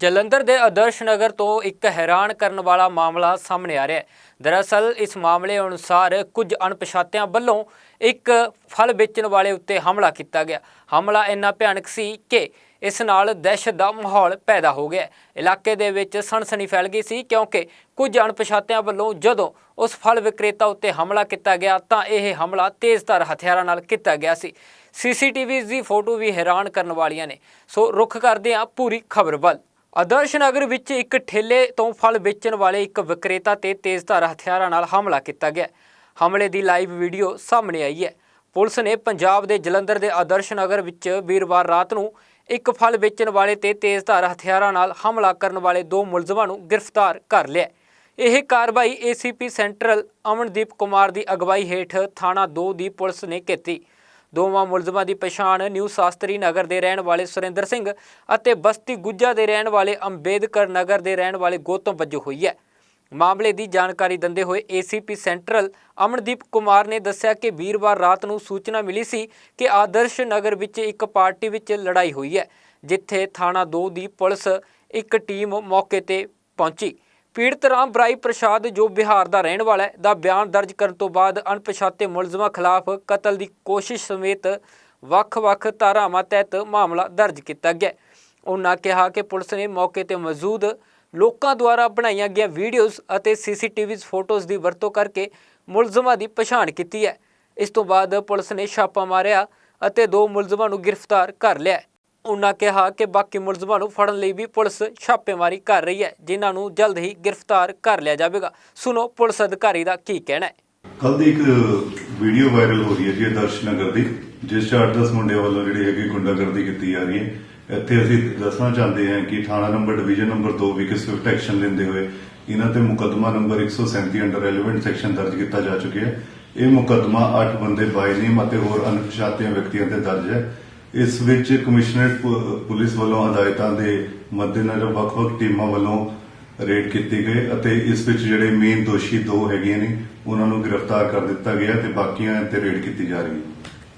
ਜਲੰਧਰ ਦੇ ਆਦਰਸ਼ ਨਗਰ ਤੋਂ ਇੱਕ ਹੈਰਾਨ ਕਰਨ ਵਾਲਾ ਮਾਮਲਾ ਸਾਹਮਣੇ ਆ ਰਿਹਾ ਹੈ। ਦਰਅਸਲ, ਇਸ ਮਾਮਲੇ ਅਨੁਸਾਰ ਕੁਝ ਅਣਪਛਾਤਿਆਂ ਵੱਲੋਂ ਇੱਕ ਫਲ ਵੇਚਣ ਵਾਲੇ ਉੱਤੇ ਹਮਲਾ ਕੀਤਾ ਗਿਆ। ਹਮਲਾ ਇੰਨਾ ਭਿਆਨਕ ਸੀ ਕਿ ਇਸ ਨਾਲ ਦਹਿਸ਼ਤ ਦਾ ਮਾਹੌਲ ਪੈਦਾ ਹੋ ਗਿਆ। ਇਲਾਕੇ ਦੇ ਵਿੱਚ ਸਨਸਨੀ ਫੈਲ ਗਈ ਸੀ ਕਿਉਂਕਿ ਕੁਝ ਅਣਪਛਾਤਿਆਂ ਵੱਲੋਂ ਜਦੋਂ ਉਸ ਫਲ ਵਿਕਰੇਤਾ ਉੱਤੇ ਹਮਲਾ ਕੀਤਾ ਗਿਆ, ਤਾਂ ਇਹ ਹਮਲਾ ਤੇਜ਼ਧਾਰ ਹਥਿਆਰਾਂ ਨਾਲ ਕੀਤਾ ਗਿਆ ਸੀ। ਸੀਸੀਟੀਵੀ ਦੀ ਫੋਟੋ ਵੀ ਹੈਰਾਨ ਕਰਨ ਵਾਲੀਆਂ ਨੇ। ਸੋ, ਰੁੱਖ ਕਰਦੇ ਹਾਂ ਪੂਰੀ ਖਬਰ ਵੱਲ। ਆਦਰਸ਼ ਨਗਰ ਵਿੱਚ ਇੱਕ ਠੇਲੇ ਤੋਂ ਫਲ ਵੇਚਣ ਵਾਲੇ ਇੱਕ ਵਿਕਰੇਤਾ ਤੇ ਤੇਜ਼ਧਾਰ ਹਥਿਆਰਾਂ ਨਾਲ ਹਮਲਾ ਕੀਤਾ ਗਿਆ। ਹਮਲੇ ਦੀ ਲਾਈਵ ਵੀਡੀਓ ਸਾਹਮਣੇ ਆਈ ਹੈ। ਪੁਲਿਸ ਨੇ ਪੰਜਾਬ ਦੇ ਜਲੰਧਰ ਦੇ ਆਦਰਸ਼ ਨਗਰ ਵਿੱਚ ਵੀਰਵਾਰ ਰਾਤ ਨੂੰ ਇੱਕ ਫਲ ਵੇਚਣ ਵਾਲੇ ਤੇ ਤੇਜ਼ਧਾਰ ਹਥਿਆਰਾਂ ਨਾਲ ਹਮਲਾ ਕਰਨ ਵਾਲੇ ਦੋ ਮੁਲਜ਼ਮਾਂ ਨੂੰ ਗ੍ਰਿਫਤਾਰ ਕਰ ਲਿਆ ਇਹ ਕਾਰਵਾਈ ਏਸੀਪੀ ਸੈਂਟਰਲ ਅਮਨਦੀਪ ਕੁਮਾਰ ਦੀ ਅਗਵਾਈ ਹੇਠ ਥਾਣਾ 2 ਦੀ ਪੁਲਿਸ ਨੇ ਕੀਤੀ। ਦੋਵਾਂ ਮੁਲਜ਼ਮਾਂ ਦੀ ਪਛਾਣ ਨਿਊ ਸ਼ਾਸਤਰੀ ਨਗਰ ਦੇ ਰਹਿਣ ਵਾਲੇ ਸੁਰਿੰਦਰ ਸਿੰਘ ਅਤੇ ਬਸਤੀ ਗੁੱਜਾ ਦੇ ਰਹਿਣ ਵਾਲੇ ਅੰਬੇਦਕਰ ਨਗਰ ਦੇ ਰਹਿਣ ਵਾਲੇ ਗੌਤਮ ਵਜੋਂ ਹੋਈ ਹੈ। ਮਾਮਲੇ ਦੀ ਜਾਣਕਾਰੀ ਦਿੰਦੇ ਹੋਏ ਏਸੀਪੀ ਸੈਂਟਰਲ ਅਮਨਦੀਪ ਕੁਮਾਰ ਨੇ ਦੱਸਿਆ ਕਿ ਵੀਰਵਾਰ ਰਾਤ ਨੂੰ ਸੂਚਨਾ ਮਿਲੀ ਸੀ ਕਿ ਆਦਰਸ਼ ਨਗਰ ਵਿੱਚ ਇੱਕ ਪਾਰਟੀ ਵਿੱਚ ਲੜਾਈ ਹੋਈ ਹੈ, ਜਿੱਥੇ ਥਾਣਾ 2 ਦੀ ਪੁਲਿਸ ਇੱਕ ਟੀਮ ਮੌਕੇ ਤੇ ਪਹੁੰਚੀ। ਪੀੜਤ ਰਾਮ ਬਰਾਈ ਪ੍ਰਸ਼ਾਦ, ਜੋ ਬਿਹਾਰ ਦਾ ਰਹਿਣ ਵਾਲਾ ਹੈ, ਦਾ ਬਿਆਨ ਦਰਜ ਕਰਨ ਤੋਂ ਬਾਅਦ ਅਣਪਛਾਤੇ ਮੁਲਜ਼ਮਾਂ ਖਿਲਾਫ ਕਤਲ ਦੀ ਕੋਸ਼ਿਸ਼ ਸਮੇਤ ਵੱਖ-ਵੱਖ ਧਾਰਾਵਾਂ ਤਹਿਤ ਮਾਮਲਾ ਦਰਜ ਕੀਤਾ ਗਿਆ ਉਹਨਾਂ ਕਿਹਾ ਕਿ ਪੁਲਿਸ ਨੇ ਮੌਕੇ ਤੇ ਮੌਜੂਦ ਲੋਕਾਂ ਦੁਆਰਾ ਬਣਾਈਆਂ ਗਈਆਂ ਵੀਡੀਓਜ਼ ਅਤੇ ਸੀਸੀਟੀਵੀ ਫੋਟੋਜ਼ ਦੀ ਵਰਤੋਂ ਕਰਕੇ ਮੁਲਜ਼ਮਾਂ ਦੀ ਪਛਾਣ ਕੀਤੀ ਹੈ। ਇਸ ਤੋਂ ਬਾਅਦ ਪੁਲਿਸ ਨੇ ਛਾਪਾ ਮਾਰਿਆ ਅਤੇ ਦੋ ਮੁਲਜ਼ਮਾਂ ਨੂੰ ਗ੍ਰਿਫਤਾਰ ਕਰ ਲਿਆ ਉਨ੍ਹਾਂ ਕਿਹਾ ਕਿ ਬਾਕੀ ਮੁਲਜ਼ਮਾਂ ਨੂੰ ਫੜਨ ਲਈ ਵੀ ਪੁਲਿਸ ਛਾਪੇਮਾਰੀ ਕਰ ਰਹੀ ਹੈ। ਜਿਨ੍ਹਾਂ ਨੂੰ ਜਲਦ ਹੀ ਗ੍ਰਿਫਤਾਰ ਕਰ ਲਿਆ ਜਾਵੇਗਾ। ਸੁਣੋ ਪੁਲਿਸ ਅਧਿਕਾਰੀ ਦਾ ਕੀ ਕਹਿਣਾ ਹੈ। ਕੱਲ ਦੀ ਇੱਕ ਵੀਡੀਓ ਵਾਇਰਲ ਹੋ ਰਹੀ ਹੈ ਜੀ ਆਦਰਸ਼ ਦੀ, ਜਿਸ 'ਚ 8-10 ਮੁੰਡਿਆਂ ਵੱਲੋਂ ਜਿਹੜੀ ਹੈਗੀ ਗੁੰਡਾਗਰਦੀ ਕੀਤੀ ਜਾ ਰਹੀ ਹੈ। ਇੱਥੇ ਅਸੀਂ ਦੱਸਣਾ ਚਾਹੁੰਦੇ ਹਾਂ ਕਿ ਥਾਣਾ ਨੰਬਰ ਡਿਵੀਜ਼ਨ ਨੰਬਰ 2 ਵਿਖੇ ਸਵਿਫਟ ਐਕਸ਼ਨ ਲੈਂਦੇ ਹੋਏ ਇਹਨਾਂ ਤੇ ਮੁਕੱਦਮਾ ਨੰਬਰ 137 ਅੰਡਰ ਰੈਲੇਵੈਂਟ ਸੈਕਸ਼ਨ ਦਰਜ ਕੀਤਾ ਜਾ ਚੁੱਕਿਆ ਹੈ। ਇਹ ਮੁਕੱਦਮਾ 8 ਬੰਦੇ ਬਾਈ ਨੇਮ ਅਤੇ ਹੋਰ ਅਣਪਛਾਤੇ ਵਿਅਕਤੀਆਂ ਤੇ ਦਰਜ ਹੈ। ਇਸ ਵਿੱਚ ਕਮਿਸ਼ਨਰੇਟ ਪੁਲਿਸ ਵੱਲੋਂ ਹਦਾਇਤਾਂ ਦੇ ਮੱਦੇਨਜ਼ਰ ਵੱਖ-ਵੱਖ ਟੀਮਾਂ ਵੱਲੋਂ ਰੇਡ ਕੀਤੀ ਗਏ ਅਤੇ ਇਸ ਵਿੱਚ ਜਿਹੜੇ ਮੇਨ ਦੋਸ਼ੀ ਦੋ ਹੈਗੇ ਨੇ, ਉਹਨਾਂ ਨੂੰ ਗ੍ਰਿਫਤਾਰ ਕਰ ਦਿੱਤਾ ਗਿਆ ਤੇ ਬਾਕੀਆਂ ਤੇ ਰੇਡ ਕੀਤੀ ਜਾ ਰਹੀ ਹੈ।